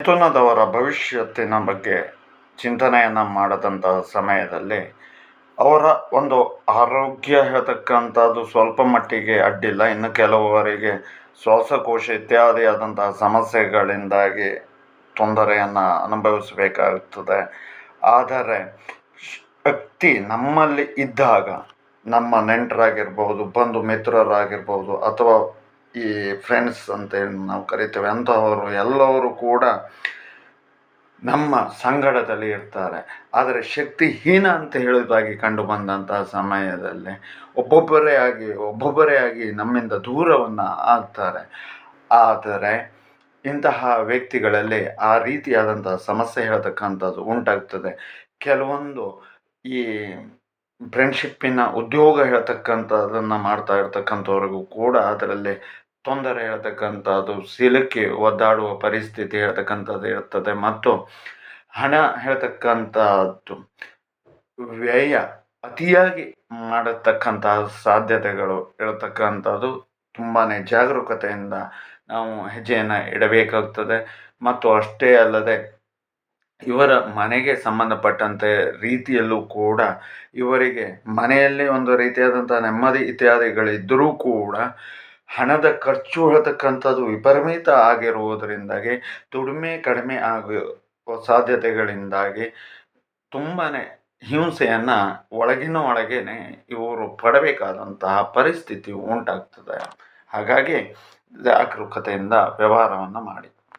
ಮಿಥುನದವರ ಭವಿಷ್ಯತ್ತಿನ ಬಗ್ಗೆ ಚಿಂತನೆಯನ್ನು ಮಾಡದಂತಹ ಸಮಯದಲ್ಲಿ ಅವರ ಒಂದು ಆರೋಗ್ಯ ಹೇಳ್ತಕ್ಕಂಥದ್ದು ಸ್ವಲ್ಪ ಮಟ್ಟಿಗೆ ಅಡ್ಡಿಲ್ಲ. ಇನ್ನು ಕೆಲವರಿಗೆ ಶ್ವಾಸಕೋಶ ಇತ್ಯಾದಿಯಾದಂತಹ ಸಮಸ್ಯೆಗಳಿಂದಾಗಿ ತೊಂದರೆಯನ್ನು ಅನುಭವಿಸಬೇಕಾಗುತ್ತದೆ ಆದರೆ ಶಕ್ತಿ ನಮ್ಮಲ್ಲಿ ಇದ್ದಾಗ ನಮ್ಮ ನೆಂಟರಾಗಿರ್ಬೋದು, ಬಂಧು ಮಿತ್ರರಾಗಿರ್ಬೋದು ಅಥವಾ ಈ ಫ್ರೆಂಡ್ಸ್ ಅಂತೇಳಿ ನಾವು ಕರಿತೇವೆ. ಅಂಥವರು ಎಲ್ಲವರು ಕೂಡ ನಮ್ಮ ಸಂಗಡದಲ್ಲಿ ಇರ್ತಾರೆ. ಆದರೆ ಶಕ್ತಿಹೀನ ಅಂತ ಹೇಳೋದಾಗಿ ಕಂಡು ಬಂದಂತಹ ಸಮಯದಲ್ಲಿ ಒಬ್ಬೊಬ್ಬರೇ ಆಗಿ ಒಬ್ಬೊಬ್ಬರೇ ಆಗಿ ನಮ್ಮಿಂದ ದೂರವನ್ನು ಆಗ್ತಾರೆ. ಆದರೆ ಇಂತಹ ವ್ಯಕ್ತಿಗಳಲ್ಲಿ ಆ ರೀತಿಯಾದಂತಹ ಸಮಸ್ಯೆ ಹೇಳ್ತಕ್ಕಂಥದ್ದು ಉಂಟಾಗ್ತದೆ. ಕೆಲವೊಂದು ಈ ಫ್ರೆಂಡ್ಶಿಪ್ಪಿನ ಉದ್ಯೋಗ ಹೇಳ್ತಕ್ಕಂಥದ್ದನ್ನು ಮಾಡ್ತಾ ಇರ್ತಕ್ಕಂಥವ್ರಿಗೂ ಕೂಡ ಅದರಲ್ಲಿ ತೊಂದರೆ ಹೇಳ್ತಕ್ಕಂಥದ್ದು, ಸಿಲುಕಿ ಒದ್ದಾಡುವ ಪರಿಸ್ಥಿತಿ ಹೇಳ್ತಕ್ಕಂಥದ್ದು ಇರ್ತದೆ. ಮತ್ತು ಹಣ ಹೇಳ್ತಕ್ಕಂಥದ್ದು, ವ್ಯಯ ಅತಿಯಾಗಿ ಮಾಡತಕ್ಕಂತಹ ಸಾಧ್ಯತೆಗಳು ಇರತಕ್ಕಂಥದ್ದು ತುಂಬಾ ಜಾಗರೂಕತೆಯಿಂದ ನಾವು ಹೆಜ್ಜೆಯನ್ನು ಇಡಬೇಕಾಗ್ತದೆ. ಮತ್ತು ಅಷ್ಟೇ ಅಲ್ಲದೆ ಇವರ ಮನೆಗೆ ಸಂಬಂಧಪಟ್ಟಂತೆ ರೀತಿಯಲ್ಲೂ ಕೂಡ ಇವರಿಗೆ ಮನೆಯಲ್ಲಿ ಒಂದು ರೀತಿಯಾದಂಥ ನೆಮ್ಮದಿ ಇತ್ಯಾದಿಗಳಿದ್ದರೂ ಕೂಡ ಹಣದ ಖರ್ಚು ಹೇಳ್ತಕ್ಕಂಥದ್ದು ವಿಪರೀತ ಆಗಿರುವುದರಿಂದಾಗಿ, ದುಡಿಮೆ ಕಡಿಮೆ ಆಗುವ ಸಾಧ್ಯತೆಗಳಿಂದಾಗಿ ತುಂಬಾ ಹಿಂಸೆಯನ್ನು ಒಳಗಿನ ಒಳಗೇ ಇವರು ಪಡಬೇಕಾದಂತಹ ಪರಿಸ್ಥಿತಿ ಉಂಟಾಗ್ತದೆ. ಹಾಗಾಗಿ ಜಾಗರೂಕತೆಯಿಂದ ವ್ಯವಹಾರವನ್ನು ಮಾಡಿ.